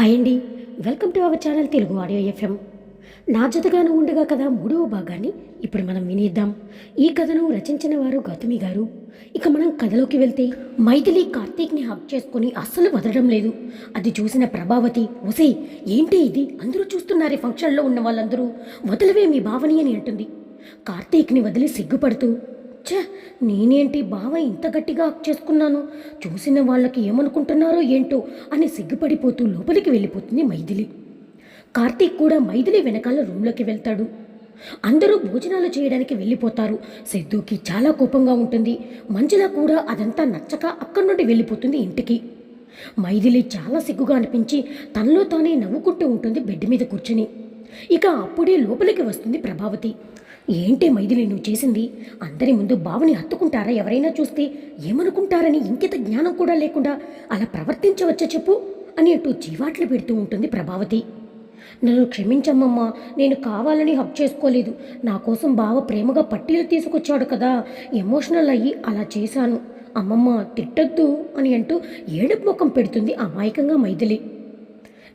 Hi అండి. Welcome to our channel Telugu audio FM. నా జతగాను ఉండగా కథ మూడవ భాగాన్ని ఇప్పుడు మనం వినిద్దాం. ఈ కథను రచించిన వారు గౌతమి గారు. ఇక మనం కథలోకి వెళ్తే మైథిలి కార్తీక్ని హక్ చేసుకుని అస్సలు వదలడం లేదు. అది చూసిన ప్రభావతి ఒసే ఏంటి ఇది? అందరూ చూస్తున్నారే ఫంక్షన్లో ఉన్న వాళ్ళందరూ. వదలవే మీ భావని అని అంటుంది. కార్తీక్ని వదిలి సిగ్గుపడుతూ ఛ నేనేంటి బావ ఇంత గట్టిగా హక్ చేసుకున్నాను? చూసిన వాళ్ళకి ఏమనుకుంటున్నారో ఏంటో అని సిగ్గుపడిపోతూ లోపలికి వెళ్ళిపోతుంది మైథిలి. కార్తీక్ కూడా మైథిలి వెనకాల రూమ్లోకి వెళ్తాడు. అందరూ భోజనాలు చేయడానికి వెళ్ళిపోతారు. సిద్ధుకి చాలా కోపంగా ఉంటుంది. మంజుల కూడా అదంతా నచ్చక అక్కడి నుండి వెళ్ళిపోతుంది ఇంటికి. మైథిలి చాలా సిగ్గుగా అనిపించి తనలో తానే నవ్వుకుంటూ ఉంటుంది బెడ్ మీద కూర్చుని. ఇక అప్పుడే లోపలికి వస్తుంది ప్రభావతి. ఏంటి మైథిలి నువ్వు చేసింది? అందరి ముందు బావని హత్తుకుంటారా ఎవరైనా చూస్తే? ఏమనుకుంటారని ఇంకిత జ్ఞానం కూడా లేకుండా అలా ప్రవర్తించవచ్చా చెప్పు? అని అంటూ జీవాట్లు పెడుతూ ఉంటుంది ప్రభావతి. నన్ను క్షమించమ్మమ్మా నేను కావాలని హక్ చేసుకోలేదు. నా కోసం బావ ప్రేమగా పట్టీలు తీసుకొచ్చాడు కదా ఎమోషనల్ అయ్యి అలా చేశాను. అమ్మమ్మ తిట్టద్దు అని అంటూ ఏడుపు ముఖం పెడుతుంది అమాయకంగా మైథిలి.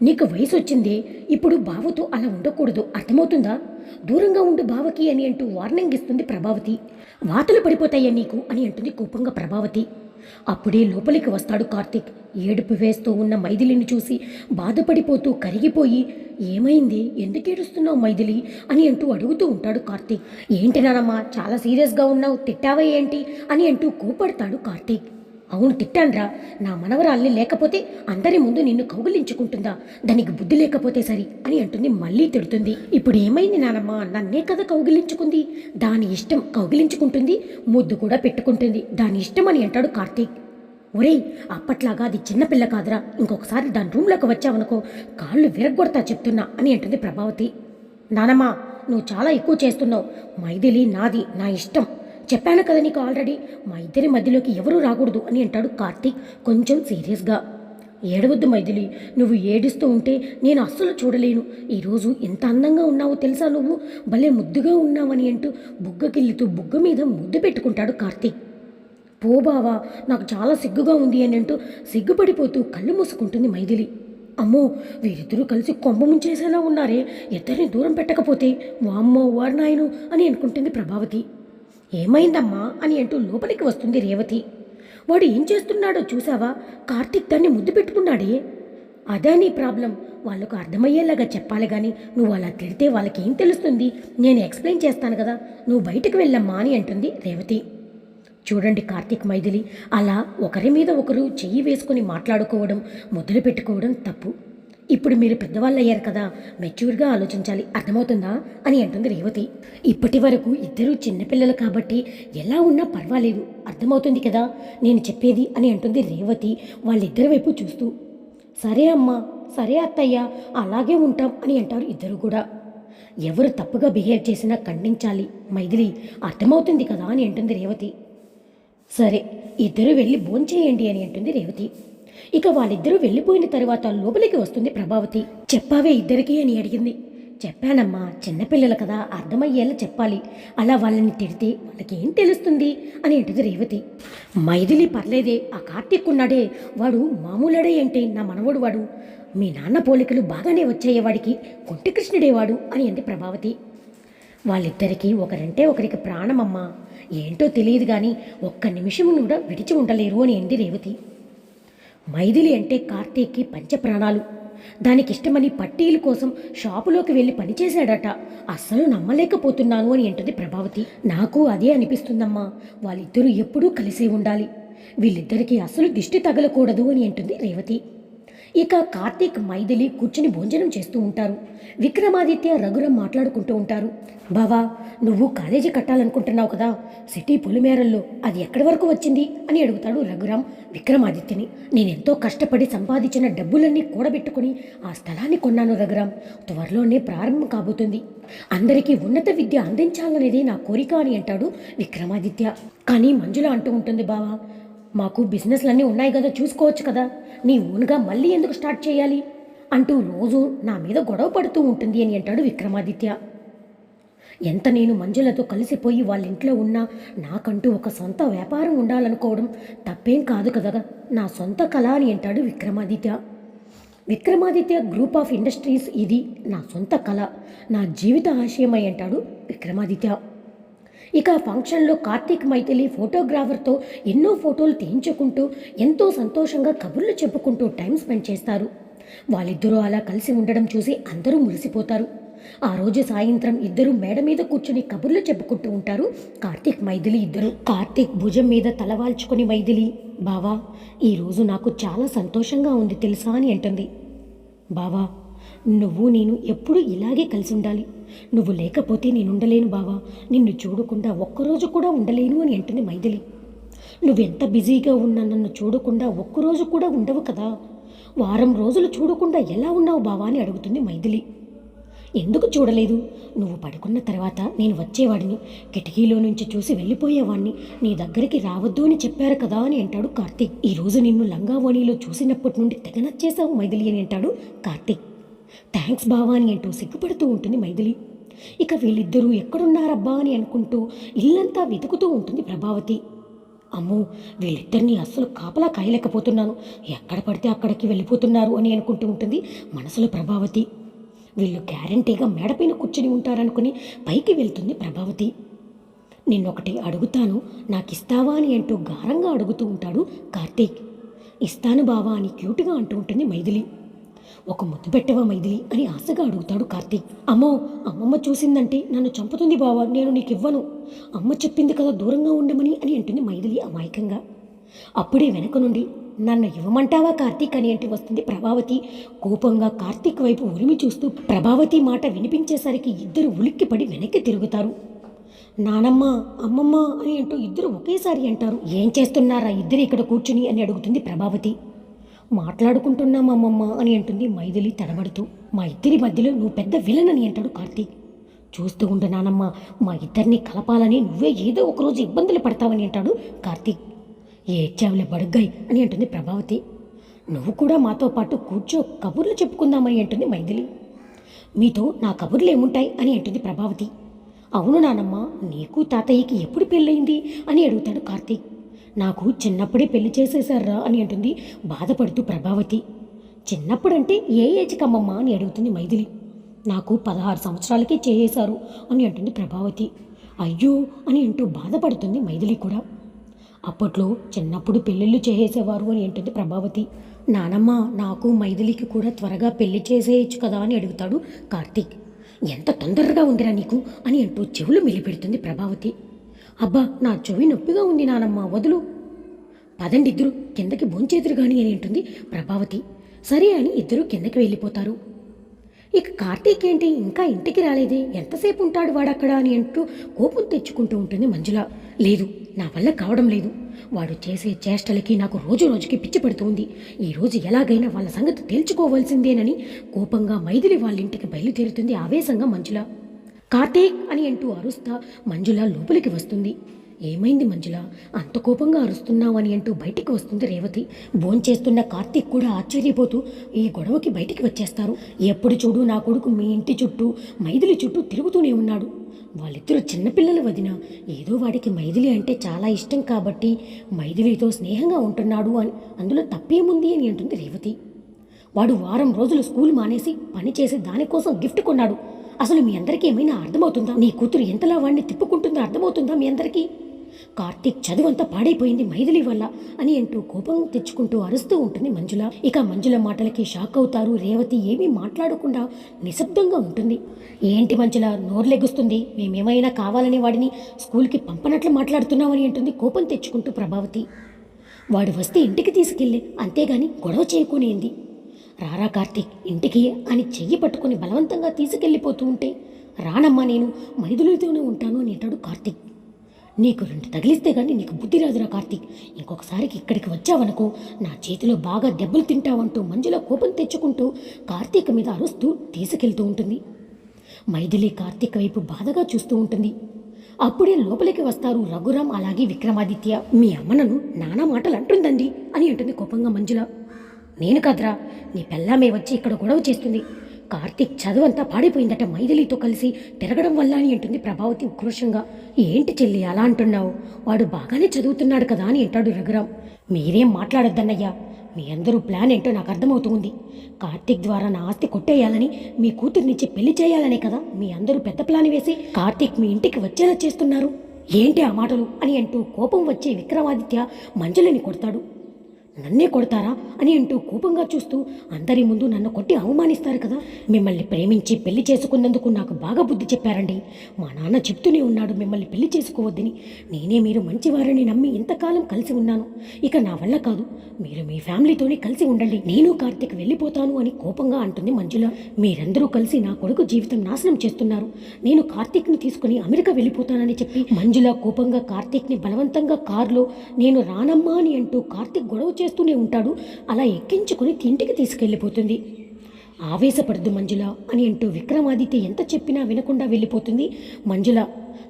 నీకు వయసు వచ్చిందే ఇప్పుడు బావతో అలా ఉండకూడదు. అర్థమవుతుందా? దూరంగా ఉండు బావకి అని అంటూ వార్నింగ్ ఇస్తుంది ప్రభావతి. వాతలు పడిపోతాయా నీకు? అని అంటుంది కోపంగా ప్రభావతి. అప్పుడే లోపలికి వస్తాడు కార్తీక్. ఏడుపు వేస్తూ ఉన్న మైథిలిని చూసి బాధపడిపోతూ కరిగిపోయి ఏమైంది? ఎందుకు ఏడుస్తున్నావు మైథిలి? అని అంటూ అడుగుతూ ఉంటాడు కార్తీక్. ఏంటి నానమ్మా? చాలా సీరియస్గా ఉన్నావు. తిట్టావా ఏంటి? అని అంటూ కోపడతాడు కార్తీక్. అవును తిట్టాన్రా. నా మనవరాల్ని లేకపోతే అందరి ముందు నిన్ను కౌగిలించుకుంటుందా? దానికి బుద్ధి లేకపోతే సరి అని అంటుంది మళ్ళీ తిడుతుంది. ఇప్పుడు ఏమైంది నానమ్మ? నన్నే కదా కౌగిలించుకుంది. దాని ఇష్టం కౌగిలించుకుంటుంది ముద్దు కూడా పెట్టుకుంటుంది. దాని ఇష్టం అని అంటాడు కార్తీక్. ఒరేయ్ అప్పట్లాగా అది చిన్నపిల్ల కాదురా. ఇంకొకసారి దాని రూమ్లోకి వచ్చావనుకో కాళ్ళు విరగ్గొడతా చెప్తున్నా అని అంటుంది ప్రభావతి. నానమ్మ నువ్వు చాలా ఎక్కువ చేస్తున్నావు. మైథిలి నాది నా ఇష్టం. చెప్పాను కదా నీకు ఆల్రెడీ మా ఇద్దరి మధ్యలోకి ఎవరూ రాకూడదు అని అంటాడు కార్తీక్ కొంచెం సీరియస్గా ఏడవద్దు మైథిలి నువ్వు ఏడుస్తూ ఉంటే నేను అస్సలు చూడలేను. ఈరోజు ఎంత అందంగా ఉన్నావో తెలుసా నువ్వు? భలే ముద్దుగా ఉన్నావని అంటూ బుగ్గకిల్లుతూ బుగ్గ మీద ముద్దు పెట్టుకుంటాడు కార్తీక్. పో బావా నాకు చాలా సిగ్గుగా ఉంది అని అంటూ సిగ్గుపడిపోతూ కళ్ళు మూసుకుంటుంది మైథిలి. అమ్మో వీరిద్దరూ కలిసి కొంప ముంచేసేలా ఉన్నారే ఇద్దరిని దూరం పెట్టకపోతే వామ్మో వారినాయను అని అనుకుంటుంది ప్రభావతి. ఏమైందమ్మా అని అంటూ లోపలికి వస్తుంది రేవతి. వాడు ఏం చేస్తున్నాడో చూసావా కార్తీక్ దాన్ని ముద్దు పెట్టుకున్నాడే. అదే నీ ప్రాబ్లం. వాళ్ళకు అర్థమయ్యేలాగా చెప్పాలి కానీ నువ్వు అలా తిడితే వాళ్ళకి ఏం తెలుస్తుంది? నేను ఎక్స్ప్లెయిన్ చేస్తాను కదా. నువ్వు బయటకు వెళ్ళమ్మా అని అంటుంది రేవతి. చూడండి కార్తీక్ మైథిలి అలా ఒకరి మీద ఒకరు చెయ్యి వేసుకొని మాట్లాడుకోవడం మొదలు పెట్టుకోవడం తప్పు. ఇప్పుడు మీరు పెద్దవాళ్ళు అయ్యారు కదా మెచ్యూర్గా ఆలోచించాలి. అర్థమవుతుందా? అని అంటుంది రేవతి. ఇప్పటి వరకు ఇద్దరూ చిన్నపిల్లలు కాబట్టి ఎలా ఉన్నా పర్వాలేదు. అర్థమవుతుంది కదా? నేను చెప్పేది అని అంటుంది రేవతి వాళ్ళిద్దరి వైపు చూస్తూ. సరే అమ్మా సరే అత్తయ్య అలాగే ఉంటాం అని అంటారు ఇద్దరు కూడా. ఎవరు తప్పుగా బిహేవ్ చేసినా ఖండించాలి. మైథిలి అర్థమవుతుంది కదా అని అంటుంది రేవతి. సరే ఇద్దరు వెళ్ళి భోంచేయండి అని అంటుంది రేవతి. ఇక వాళ్ళిద్దరూ వెళ్ళిపోయిన తర్వాత లోపలికి వస్తుంది ప్రభావతి. చెప్పావే ఇద్దరికి అని అడిగింది. చెప్పానమ్మా చిన్నపిల్లలు కదా అర్థమయ్యేలా చెప్పాలి. అలా వాళ్ళని తిడితే వాళ్ళకేం తెలుస్తుంది? అని అంటుంది రేవతి. మైథిలి పర్లేదే ఆ కార్తీక్ ఉన్నాడే వాడు మామూలుడే అంటే నా మనవడు వాడు. మీ నాన్న పోలికలు బాగానే వచ్చాయి వాడికి కొంటి వాడు అని అంది ప్రభావతి. వాళ్ళిద్దరికీ ఒకరంటే ఒకరికి ప్రాణమమ్మా. ఏంటో తెలియదు కానీ ఒక్క నిమిషం కూడా విడిచి ఉండలేరు అని అంది రేవతి. మైథిలి అంటే కార్తీక్కి పంచప్రాణాలు. దానికి ఇష్టమని పట్టీల కోసం షాపులోకి వెళ్ళి పనిచేశాడట. అస్సలు నమ్మలేకపోతున్నాను అని అంటుంది ప్రభావతి. నాకు అదే అనిపిస్తుందమ్మా. వాళ్ళిద్దరూ ఎప్పుడూ కలిసి ఉండాలి. వీళ్ళిద్దరికీ అసలు దిష్టి తగలకూడదు అని అంటుంది రేవతి. ఇక కార్తీక్ మైథిలి కూర్చుని భోజనం చేస్తూ ఉంటారు. విక్రమాదిత్య రఘురం మాట్లాడుకుంటూ ఉంటారు. బావా నువ్వు కాలేజీ కట్టాలనుకుంటున్నావు కదా సిటీ పొలిమేరల్లో అది ఎక్కడి వరకు వచ్చింది అని అడుగుతాడు రఘురామ్ విక్రమాదిత్యని. నేనెంతో కష్టపడి సంపాదించిన డబ్బులన్నీ కూడబెట్టుకుని ఆ స్థలాన్ని కొన్నాను రఘురామ్ త్వరలోనే ప్రారంభం కాబోతుంది. అందరికీ ఉన్నత విద్య అందించాలనేది నా కోరిక అని అంటాడు విక్రమాదిత్య. కానీ మంజుల అంటూ ఉంటుంది బావా మాకు బిజినెస్లన్నీ ఉన్నాయి కదా చూసుకోవచ్చు కదా. నీ ఓన్గా మళ్ళీ ఎందుకు స్టార్ట్ చేయాలి? అంటూ రోజు నా మీద గొడవ పడుతూ ఉంటుంది అని అంటాడు విక్రమాదిత్య. ఎంత నేను మంజులతో కలిసిపోయి వాళ్ళ ఇంట్లో ఉన్నా నాకంటూ ఒక సొంత వ్యాపారం ఉండాలనుకోవడం తప్పేం కాదు కదా నా సొంత కళ అని అంటాడు Vikramaditya. Vikramaditya group of industries ఇది నా సొంత కళ నా జీవిత ఆశయమై అంటాడు విక్రమాదిత్య. ఇక ఫంక్షన్లో కార్తీక్ మైథిలి ఫోటోగ్రాఫర్తో ఎన్నో ఫోటోలు తీయించుకుంటూ ఎంతో సంతోషంగా కబుర్లు చెప్పుకుంటూ టైం స్పెండ్ చేస్తారు. వాళ్ళిద్దరూ అలా కలిసి ఉండడం చూసి అందరూ మురిసిపోతారు. ఆ రోజు సాయంత్రం ఇద్దరు మేడ మీద కూర్చుని కబుర్లు చెప్పుకుంటూ ఉంటారు కార్తీక్ మైథిలి ఇద్దరు. కార్తీక్ భుజం మీద తలవాల్చుకుని మైథిలి బావా ఈరోజు నాకు చాలా సంతోషంగా ఉంది తెలుసా? అని అంటుంది. బావా నువ్వు నేను ఎప్పుడు ఇలాగే కలిసి ఉండాలి నువ్వు లేకపోతే నేను ఉండలేను బావా. నిన్ను చూడకుండా ఒక్కరోజు కూడా ఉండలేను అని అంటుంది మైథిలి. నువ్వెంత బిజీగా ఉన్నా నన్ను చూడకుండా ఒక్కరోజు కూడా ఉండవు కదా. వారం రోజులు చూడకుండా ఎలా ఉన్నావు బావా అని అడుగుతుంది మైథిలి. ఎందుకు చూడలేదు? నువ్వు పడుకున్న తర్వాత నేను వచ్చేవాడిని. కిటికీలో నుంచి చూసి వెళ్ళిపోయేవాడిని నీ దగ్గరికి రావద్దు అని చెప్పారు కదా అని అంటాడు కార్తీక్. ఈరోజు నిన్ను లంగావణిలో చూసినప్పటి నుండి తెగ నచ్చేశావు మైథిలి అని అంటాడు కార్తీక్. థ్యాంక్స్ బావా అని అంటూ సిగ్గుపడుతూ ఉంటుంది మైథిలి. ఇక వీళ్ళిద్దరూ ఎక్కడున్నారబ్బా అని అనుకుంటూ ఇల్లంతా వెతుకుతూ ఉంటుంది ప్రభావతి. అమ్మో వీళ్ళిద్దరినీ అస్సలు కాపలా కాయలేకపోతున్నాను. ఎక్కడ పడితే అక్కడికి వెళ్ళిపోతున్నారు అని అనుకుంటూ ఉంటుంది మనసులో ప్రభావతి. వీళ్ళు గ్యారంటీగా మేడపైన కూర్చుని ఉంటారనుకుని పైకి వెళ్తుంది ప్రభావతి. నిన్నొకటి అడుగుతాను నాకు ఇస్తావా అని అంటూ గారంగా అడుగుతూ ఉంటాడు కార్తీక్. ఇస్తాను బావా అని క్యూట్గా అంటూ ఉంటుంది మైథిలి. ఒక ముద్దు పెట్టవా మైథిలి? అని ఆశగా అడుగుతాడు కార్తీక్. అమ్మో అమ్మమ్మ చూసిందంటే నన్ను చంపుతుంది బావా నేను నీకు ఇవ్వను అమ్మ చెప్పింది కదా దూరంగా ఉండమని అని అంటుంది మైథిలి అమాయకంగా. అప్పుడే వెనక నుండి నన్ను ఇవ్వమంటావా కార్తీక్ అని అంటూ వస్తుంది ప్రభావతి. కోపంగా కార్తీక్ వైపు ఉరిమి చూస్తూ ప్రభావతి మాట వినిపించేసరికి ఇద్దరు ఉలిక్కిపడి వెనక్కి తిరుగుతారు. నానమ్మ అమ్మమ్మ అని అంటూ ఇద్దరు ఒకేసారి అంటారు. ఏం చేస్తున్నారా ఇద్దరు ఇక్కడ కూర్చుని అని అడుగుతుంది ప్రభావతి. మాట్లాడుకుంటున్నాం అమ్మమ్మ అని అంటుంది మైథిలి తడబడుతూ. మా ఇద్దరి మధ్యలో నువ్వు పెద్ద విలన్ అని అంటాడు కార్తీక్. చూస్తూ ఉండు నానమ్మ మా ఇద్దరిని కలపాలని నువ్వే ఏదో ఒకరోజు ఇబ్బందులు పడతావని అంటాడు కార్తీక్. ఏడ్చావులే బడుగ్గాయ్ అని అంటుంది ప్రభావతి. నువ్వు కూడా మాతో పాటు కూర్చో కబుర్లు చెప్పుకుందామని అంటుంది మైథిలి. మీతో నా కబుర్లు ఏముంటాయి అని అంటుంది ప్రభావతి. అవును నానమ్మ నీకు తాతయ్యకి ఎప్పుడు పెళ్ళయింది అని అడుగుతాడు కార్తీక్. నాకు చిన్నప్పుడే పెళ్ళి చేసేశారా అని అంటుంది బాధపడుతూ ప్రభావతి. చిన్నప్పుడంటే ఏ ఏజ్ కమ్మమ్మా అని అడుగుతుంది మైథిలి. నాకు పదహారు సంవత్సరాలకే చేసేశారు అని అంటుంది ప్రభావతి. అయ్యో అని అంటూ బాధపడుతుంది మైథిలి కూడా. అప్పట్లో చిన్నప్పుడు పెళ్ళిళ్ళు చేసేవారు అని అంటుంది ప్రభావతి. నానమ్మ నాకు మైథిలికి కూడా త్వరగా పెళ్ళి చేసేయచ్చు కదా అని అడుగుతాడు కార్తీక్. ఎంత తొందరగా ఉందిరా నీకు అని అంటూ చెవులు మిలిపెడుతుంది ప్రభావతి. అబ్బా నా చెవి నొప్పిగా ఉంది నానమ్మ వదులు. పదండి ఇద్దరు కిందకి భోంచేతురు కానీ అని అంటుంది ప్రభావతి. సరే అని ఇద్దరు కిందకి వెళ్ళిపోతారు. ఇక కార్తీక్ ఏంటి ఇంకా ఇంటికి రాలేదే ఎంతసేపు ఉంటాడు వాడక్కడ అని అంటూ కోపం తెచ్చుకుంటూ ఉంటుంది మంజుల. లేదు నా వల్ల కావడం లేదు. వాడు చేసే చేష్టలకి నాకు రోజు రోజుకి పిచ్చి పడుతుంది ఈ రోజు ఎలాగైనా వాళ్ళ సంగతి తేల్చుకోవాల్సిందేనని కోపంగా మైథిలి వాళ్ళ ఇంటికి బయలుదేరుతుంది ఆవేశంగా మంజుల. కార్తీక్ అని అంటూ అరుస్తా మంజుల లోపలికి వస్తుంది. ఏమైంది మంజుల? అంత కోపంగా అరుస్తున్నావు అని అంటూ బయటికి వస్తుంది రేవతి. భోంచేస్తున్న కార్తీక్ కూడా ఆశ్చర్యపోతూ ఈ గొడవకి బయటికి వచ్చేస్తారు. ఎప్పుడు చూడు నా కొడుకు మీ ఇంటి చుట్టూ మైదిలి చుట్టూ తిరుగుతూనే ఉన్నాడు. వాళ్ళిద్దరూ చిన్నపిల్లల వదిన. ఏదో వాడికి మైథిలి అంటే చాలా ఇష్టం కాబట్టి మైథిలితో స్నేహంగా ఉంటున్నాడు అని అందులో తప్పేముంది అని అంటుంది రేవతి. వాడు వారం రోజులు స్కూల్ మానేసి పని చేసి దానికోసం గిఫ్ట్ కొన్నాడు. అసలు మీ అందరికీ ఏమైనా అర్థమవుతుందా? నీ కూతురు ఎంతలా వాడిని తిప్పుకుంటుందో అర్థమవుతుందా మీ అందరికీ? కార్తీక్ చదువంతా పాడైపోయింది మైథిలి వల్ల అని అంటూ కోపం తెచ్చుకుంటూ అరుస్తూ ఉంటుంది మంజుల. ఇక మంజుల మాటలకి షాక్ అవుతారు రేవతి. ఏమీ మాట్లాడకుండా నిశ్శబ్దంగా ఉంటుంది. ఏంటి మంజుల నోర్లెగుస్తుంది మేమేమైనా కావాలని వాడిని స్కూల్కి పంపనట్లు మాట్లాడుతున్నామని అంటుంది కోపం తెచ్చుకుంటూ ప్రభావతి. వాడు వస్తే ఇంటికి తీసుకెళ్ళి. అంతేగాని గొడవ చేయకునేంది రారా కార్తీక్ ఇంటికి అని చెయ్యి పట్టుకుని బలవంతంగా తీసుకెళ్ళిపోతూ ఉంటే రానమ్మా నేను మైదులతోనే ఉంటాను అని అంటాడు కార్తీక్. నీకు రెండు తగిలిస్తే కానీ నీకు బుద్ధి రాదురా కార్తీక్. ఇంకొకసారికి ఇక్కడికి వచ్చావనుకో నా చేతిలో బాగా దెబ్బలు తింటావంటూ మంజుల కోపం తెచ్చుకుంటూ కార్తీక్ మీద అరుస్తూ తీసుకెళ్తూ ఉంటుంది. మైథిలి కార్తీక్ వైపు బాధగా చూస్తూ ఉంటుంది. అప్పుడే లోపలికి వస్తారు రఘురామ్ అలాగే విక్రమాదిత్య. మీ అమ్మ నన్ను నానా మాటలు అంటుందండి అని అంటుంది కోపంగా మంజుల. నేను కాదురా నీ పెళ్ళామే వచ్చి ఇక్కడ గొడవ చేస్తుంది. కార్తీక్ చదువంతా పాడైపోయిందట మైథిలితో కలిసి తిరగడం వల్ల అని అంటుంది ప్రభావతి ఉక్రోషంగా. ఏంటి చెల్లి అలా అంటున్నావు? వాడు బాగానే చదువుతున్నాడు కదా అని అంటాడు రఘురాం మీరేం మాట్లాడొద్దన్నయ్యా? మీ అందరూ ప్లాన్ ఏంటో నాకు అర్థమవుతుంది. కార్తీక్ ద్వారా నా ఆస్తి కొట్టేయాలని మీ కూతుర్నిచ్చి పెళ్ళి చేయాలనే కదా మీ అందరూ పెద్ద ప్లాన్ వేసి కార్తీక్ మీ ఇంటికి వచ్చేలా చేస్తున్నారు. ఏంటి ఆ మాటలు? అని అంటూ కోపం వచ్చే విక్రమాదిత్య మంజులని కొడతాడు. నన్నే కొడతారా అని అంటూ కోపంగా చూస్తూ అందరి ముందు నన్ను కొట్టి అవమానిస్తారు కదా. మిమ్మల్ని ప్రేమించి పెళ్ళి చేసుకున్నందుకు నాకు బాగా బుద్ధి చెప్పారండి. మా నాన్న చెప్తూనే ఉన్నాడు మిమ్మల్ని పెళ్ళి చేసుకోవద్దని. నేనే మీరు మంచివారని నమ్మి ఇంతకాలం కలిసి ఉన్నాను. ఇక నా వల్ల కాదు. మీరు మీ ఫ్యామిలీతోనే కలిసి ఉండండి. నేను కార్తిక్ వెళ్ళిపోతాను అని కోపంగా అంటుంది మంజుల. మీరందరూ కలిసి నా కొడుకు జీవితం నాశనం చేస్తున్నారు. నేను కార్తీక్ని తీసుకుని అమెరికా వెళ్ళిపోతానని చెప్పి మంజుల కోపంగా కార్తీక్ని బలవంతంగా కారులో నేను రానమ్మా అని అంటూ కార్తీక్ గొడవ చేస్తూనే ఉంటాడు. అలా ఎక్కించుకుని తింటికి తీసుకెళ్ళిపోతుంది. ఆవేశపడద్దు మంజుల అని అంటూ విక్రమాదిత్య ఎంత చెప్పినా వినకుండా వెళ్ళిపోతుంది. మంజుల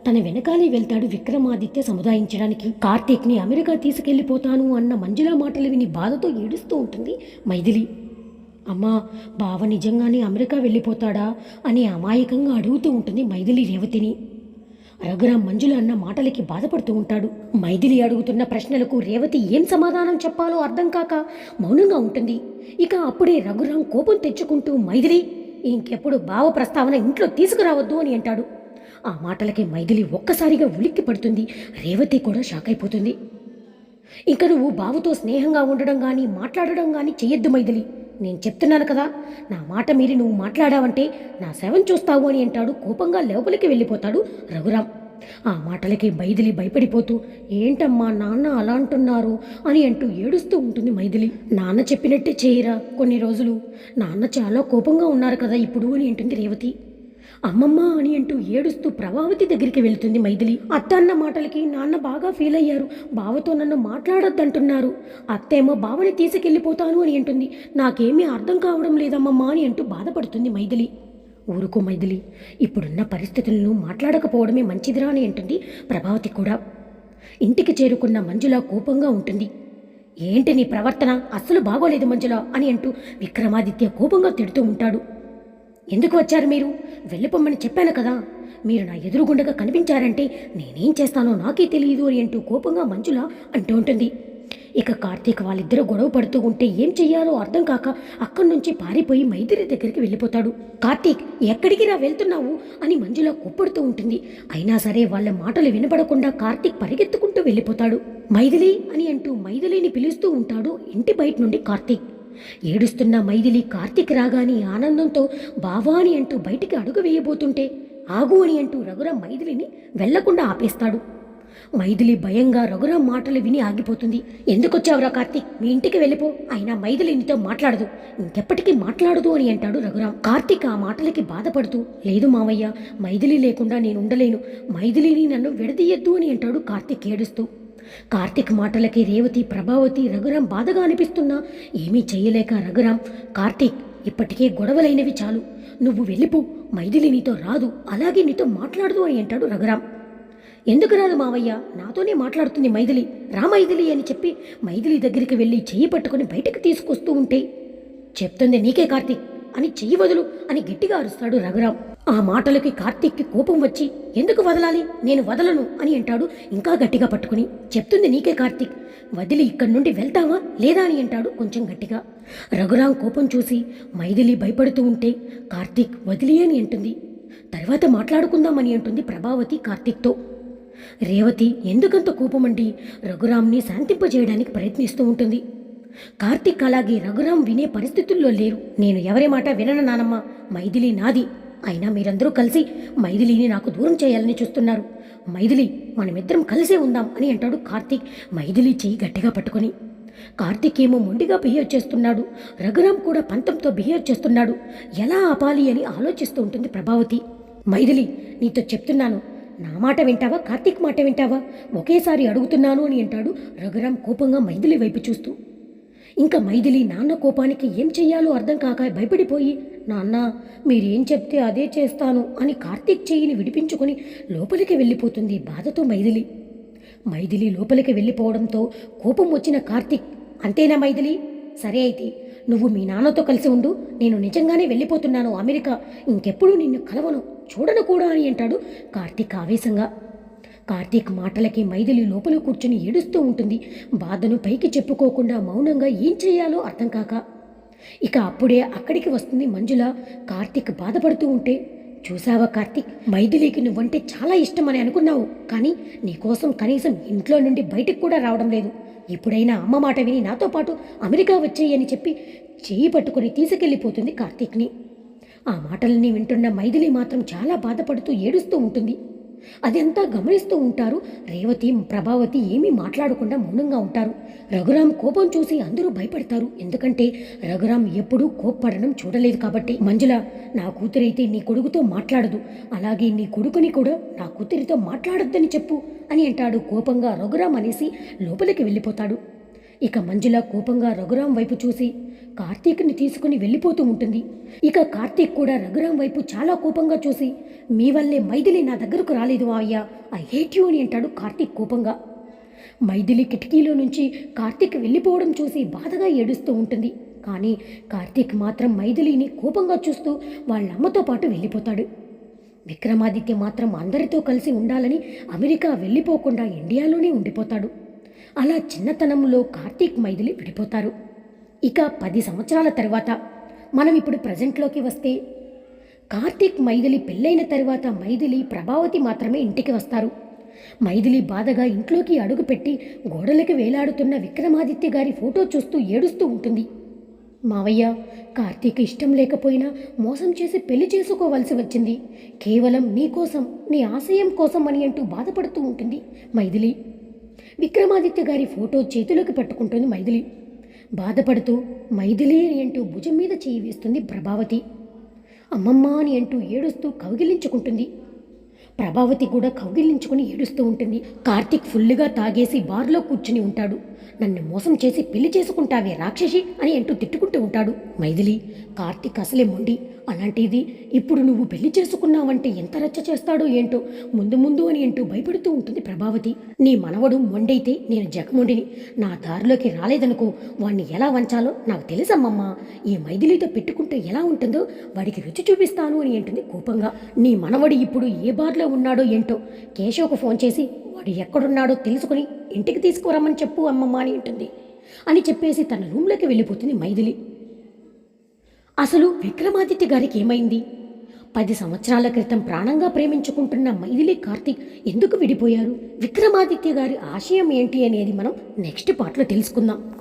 తన వెనకాలే వెళ్తాడు విక్రమాదిత్య సముదాయించడానికి. కార్తీక్ని అమెరికా తీసుకెళ్ళిపోతాను అన్న మంజుల మాటలు విని బాధతో ఏడుస్తూ ఉంటుంది. మైథిలి అమ్మా బావ నిజంగానే అమెరికా వెళ్ళిపోతాడా? అని అమాయకంగా అడుగుతూ ఉంటుంది మైథిలి రేవతిని. రఘురాం మంజుల అన్న మాటలకి బాధపడుతూ ఉంటాడు. మైథిలి అడుగుతున్న ప్రశ్నలకు రేవతి ఏం సమాధానం చెప్పాలో అర్థం కాక మౌనంగా ఉంటుంది. ఇక అప్పుడే రఘురాం కోపం తెచ్చుకుంటూ మైథిలి ఇంకెప్పుడు భావ ప్రస్తావన ఇంట్లో తీసుకురావద్దు అని అంటాడు. ఆ మాటలకి మైథిలి ఒక్కసారిగా ఉలిక్కి పడుతుంది రేవతి కూడా షాక్ అయిపోతుంది. ఇంక నువ్వు బావుతో స్నేహంగా ఉండడం కానీ మాట్లాడడం కానీ చెయ్యొద్దు మైథిలి. నేను చెప్తున్నాను కదా నా మాట మీరి నువ్వు మాట్లాడావంటే నా శవం చూస్తావు అని అంటాడు కోపంగా లోపలికి వెళ్ళిపోతాడు రఘురాం. ఆ మాటలకి మైథిలి భయపడిపోతూ ఏంటమ్మా నాన్న అలా అంటున్నారు? అని అంటూ ఏడుస్తూ ఉంటుంది మైథిలి. నాన్న చెప్పినట్టే చేయరా కొన్ని రోజులు? నాన్న చాలా కోపంగా ఉన్నారు కదా ఇప్పుడు అని అంటుంది రేవతి. అమ్మమ్మ అని అంటూ ఏడుస్తూ ప్రభావతి దగ్గరికి వెళ్తుంది మైథిలి. అత్త అన్న మాటలకి నాన్న బాగా ఫీల్ అయ్యారు. బావతో నన్ను మాట్లాడొద్దంటున్నారు. అత్తేమో బావని తీసుకెళ్ళిపోతాను అని అంటుంది. నాకేమీ అర్థం కావడం లేదమ్మమ్మ అని అంటూ బాధపడుతుంది మైథిలి. ఊరుకో మైథిలి. ఇప్పుడున్న పరిస్థితులను మాట్లాడకపోవడమే మంచిదిరా అని అంటుంది ప్రభావతి కూడా. ఇంటికి చేరుకున్న మంజుల కోపంగా ఉంటుంది. ఏంటి నీ ప్రవర్తన? అస్సలు బాగోలేదు మంజుల అని అంటూ విక్రమాదిత్య కోపంగా తిడుతూ ఉంటాడు. ఎందుకు వచ్చారు మీరు? వెళ్ళిపోమ్మని చెప్పాను కదా. మీరు నా ఎదురుగుండగా కనిపించారంటే నేనేం చేస్తానో నాకే తెలియదు అని అంటూ కోపంగా మంజుల అంటూ ఉంటుంది. ఇక కార్తీక్ వాళ్ళిద్దరూ గొడవ పడుతూ ఉంటే ఏం చెయ్యాలో అర్థం కాక అక్కడి నుంచి పారిపోయి మైదిరి దగ్గరికి వెళ్ళిపోతాడు. కార్తీక్ ఎక్కడికి రా వెళ్తున్నావు? అని మంజుల కుప్పడుతూ ఉంటుంది. అయినా సరే వాళ్ళ మాటలు వినపడకుండా కార్తీక్ పరిగెత్తుకుంటూ వెళ్ళిపోతాడు. మైథిలి అని అంటూ మైథిలిని పిలుస్తూ ఉంటాడు ఇంటి బయట నుండి కార్తీక్. ఏడుస్తున్న మైథిలి కార్తిక్ రాగాని ఆనందంతో బావా అని అంటూ బయటికి అడుగు వేయబోతుంటే ఆగు అని అంటూ రఘురాం మైథిలిని వెళ్ళకుండా ఆపేస్తాడు. మైథిలి భయంగా రఘురాం మాటలు విని ఆగిపోతుంది. ఎందుకొచ్చావురా కార్తీక్? మీ ఇంటికి వెళ్ళిపో. అయినా మైథిలి నీతో మాట్లాడదు. ఇంకెప్పటికీ మాట్లాడదు అని అంటాడు రఘురాం. కార్తీక్ ఆ మాటలకి బాధపడుతూ లేదు మావయ్య మైథిలి లేకుండా నేను ఉండలేను. మైథిలిని నన్ను విడదీయద్దు అని అంటాడు కార్తీక్ ఏడుస్తూ. కార్తీక్ మాటలకి రేవతి ప్రభావతి రఘురాం బాధగా అనిపిస్తున్నా. ఏమీ చెయ్యలేక రఘురాం కార్తీక్ ఇప్పటికే గొడవలైనవి చాలు. నువ్వు వెళ్ళిపో మైథిలి నీతో రాదు అలాగే నీతో మాట్లాడదు అని అంటాడు రఘురాం. ఎందుకు రాదు మావయ్య? నాతోనే మాట్లాడుతుంది మైథిలి. రా మైథిలి అని చెప్పి మైథిలి దగ్గరికి వెళ్ళి చెయ్యి పట్టుకొని బయటకు తీసుకొస్తూ ఉంటే చెప్తుంది నీకే కార్తీక్ అని చెయ్యి వదులు అని గట్టిగా అరుస్తాడు రఘురాం. ఆ మాటలకి కార్తీక్కి కోపం వచ్చి ఎందుకు వదలాలి? నేను వదలను అని అంటాడు. ఇంకా గట్టిగా పట్టుకుని చెప్తుంది నీకే కార్తీక్. వదిలి ఇక్కడి నుండి వెళ్తావా లేదా అని అంటాడు కొంచెం గట్టిగా. రఘురాం కోపం చూసి మైథిలి భయపడుతూ ఉంటే కార్తీక్ వదిలి అని అంటుంది. తర్వాత మాట్లాడుకుందామని అంటుంది ప్రభావతి కార్తీక్తో. రేవతి ఎందుకంత కోపమండి? రఘురాంని శాంతింపజేయడానికి ప్రయత్నిస్తూ ఉంటుంది. కార్తీక్ అలాగే రఘురాం వినే పరిస్థితుల్లో లేరు. నేను ఎవరి మాట వినను నానమ్మ. మైథిలి నాది. అయినా మీరందరూ కలిసి మైథిలిని నాకు దూరం చేయాలని చూస్తున్నారు. మైథిలి మనమిద్దరం కలిసే ఉందాం అని అంటాడు కార్తీక్ మైథిలి చెయ్యి గట్టిగా పట్టుకొని. కార్తీక్ ఏమో మొండిగా బిహేవ్ చేస్తున్నాడు. రఘురామ్ కూడా పంతంతో బిహేవ్ చేస్తున్నాడు. ఎలా ఆపాలి అని ఆలోచిస్తూ ఉంటుంది ప్రభావతి. మైథిలి నీతో చెప్తున్నాను. నా మాట వింటావా? కార్తీక్ మాట వింటావా? ఒకేసారి అడుగుతున్నాను అని అంటాడు రఘురామ్ కోపంగా మైథిలి వైపు చూస్తూ. ఇంకా మైథిలి నాన్న కోపానికి ఏం చెయ్యాలో అర్థం కాక భయపడిపోయి నాన్న మీరేం చెప్తే అదే చేస్తాను అని కార్తీక్ చెయ్యిని విడిపించుకొని లోపలికి వెళ్ళిపోతుంది బాధతో మైథిలి. మైథిలి లోపలికి వెళ్ళిపోవడంతో కోపం వచ్చిన కార్తీక్ అంతేనా మైథిలి? సరే అయితే నువ్వు మీ నాన్నతో కలిసి ఉండు నేను నిజంగానే వెళ్ళిపోతున్నాను అమెరికా ఇంకెప్పుడు నిన్ను కలవను చూడను కూడా అని అంటాడు కార్తీక్ ఆవేశంగా. కార్తీక్ మాటలకి మైథిలి లోపల కూర్చుని ఏడుస్తూ ఉంటుంది. బాధను పైకి చెప్పుకోకుండా మౌనంగా ఏం చేయాలో అర్థం కాక. ఇక అప్పుడే అక్కడికి వస్తుంది మంజుల. కార్తీక్ బాధపడుతూ ఉంటే చూసావా కార్తీక్ మైథిలికి నువ్వంటే చాలా ఇష్టమని అనుకున్నావు. కానీ నీకోసం కనీసం ఇంట్లో నుండి బయటకు కూడా రావడం లేదు. ఇప్పుడైనా అమ్మ మాట విని నాతో పాటు అమెరికా వచ్చేయని అని చెప్పి చేయి పట్టుకుని తీసుకెళ్ళిపోతుంది కార్తీక్ని. ఆ మాటల్ని వింటున్న మైథిలి మాత్రం చాలా బాధపడుతూ ఏడుస్తూ ఉంటుంది. అదంతా గమనిస్తూ ఉంటారు. రేవతి ప్రభావతి ఏమీ మాట్లాడకుండా మౌనంగా ఉంటారు. రఘురాం కోపం చూసి అందరూ భయపడతారు. ఎందుకంటే రఘురాం ఎప్పుడూ కోప్పడడం చూడలేదు కాబట్టి. మంజుల నా కూతురైతే నీ కొడుకుతో మాట్లాడదు. అలాగే నీ కొడుకుని కూడా నా కూతురితో మాట్లాడొద్దని చెప్పు అని అంటాడు కోపంగా రఘురాం అనేసి లోపలికి వెళ్ళిపోతాడు. ఇక మంజుల కోపంగా రఘురాం వైపు చూసి కార్తీక్ని తీసుకుని వెళ్ళిపోతూ ఉంటుంది. ఇక కార్తీక్ కూడా రఘురాం వైపు చాలా కోపంగా చూసి మీ వల్లే మైథిలి నా దగ్గరకు రాలేదు అయ్యా ఐ హేట్ యూ అని అంటాడు కార్తీక్ కోపంగా. మైథిలి కిటికీలో నుంచి కార్తీక్ వెళ్ళిపోవడం చూసి బాధగా ఏడుస్తూ ఉంటుంది. కానీ కార్తీక్ మాత్రం మైథిలిని కోపంగా చూస్తూ వాళ్ళ అమ్మతో పాటు వెళ్ళిపోతాడు. విక్రమాదిత్య మాత్రం అందరితో కలిసి ఉండాలని అమెరికా వెళ్ళిపోకుండా ఇండియాలోనే ఉండిపోతాడు. అలా చిన్నతనంలో కార్తీక్ మైథిలి విడిపోతారు. ఇక పది సంవత్సరాల తర్వాత మనం ఇప్పుడు ప్రజెంట్లోకి వస్తే కార్తీక్ మైథిలి పెళ్ళైన తర్వాత మైథిలి ప్రభావతి మాత్రమే ఇంటికి వస్తారు. మైథిలి బాధగా ఇంట్లోకి అడుగుపెట్టి గోడలకి వేలాడుతున్న విక్రమాదిత్య గారి ఫోటో చూస్తూ ఏడుస్తూ ఉంటుంది. మావయ్య కార్తీక్ ఇష్టం లేకపోయినా మోసం చేసి పెళ్ళి చేసుకోవలసి వచ్చింది. కేవలం నీ కోసం నీ ఆశయం కోసం అని అంటూ బాధపడుతూ ఉంటుంది మైథిలి. విక్రమాదిత్య గారి ఫోటో చేతిలోకి పట్టుకుంటుంది మైథిలి. బాధపడుతూ మైథిలి అని అంటూ భుజం మీద చేయి వేస్తుంది ప్రభావతి. అమ్మమ్మ అని అంటూ ఏడుస్తూ కౌగిలించుకుంటుంది. ప్రభావతి కూడా కౌగిలించుకుని ఏడుస్తూ ఉంటుంది. కార్తీక్ ఫుల్లుగా తాగేసి బార్లో కూర్చుని ఉంటాడు. నన్ను మోసం చేసి పెళ్ళి చేసుకుంటావే రాక్షసి అని అంటూ తిట్టుకుంటూ ఉంటాడు మైథిలి. కార్తీక్ అసలే మొండి. అలాంటిది ఇప్పుడు నువ్వు పెళ్ళి చేసుకున్నావంటే ఎంత రచ్చ చేస్తాడో ఏంటో ముందు ముందు అని అంటూ భయపడుతూ ఉంటుంది ప్రభావతి. నీ మనవడు మొండైతే నేను జగమొండిని. నా దారిలోకి రాలేదనుకో వాణ్ణి ఎలా వంచాలో నాకు తెలుసమ్మమ్మ. ఈ మైథిలితో పెట్టుకుంటే ఎలా ఉంటుందో వాడికి రుచి చూపిస్తాను అని అంటుంది కోపంగా. నీ మనవడు ఇప్పుడు ఏ బార్లో ఉన్నాడో ఏంటో కేశవ్కు ఫోన్ చేసి వాడు ఎక్కడున్నాడో తెలుసుకుని ఇంటికి తీసుకురమ్మని చెప్పు అమ్మమ్మ అని ఉంటుంది అని చెప్పేసి తన రూమ్లోకి వెళ్ళిపోతుంది మైథిలి. అసలు విక్రమాదిత్య గారికి ఏమైంది? పది సంవత్సరాల క్రితం ప్రాణంగా ప్రేమించుకుంటున్న మైథిలి కార్తీక్ ఎందుకు విడిపోయారు? విక్రమాదిత్య గారి ఆశయం ఏంటి అనేది మనం నెక్స్ట్ పార్ట్లో తెలుసుకుందాం.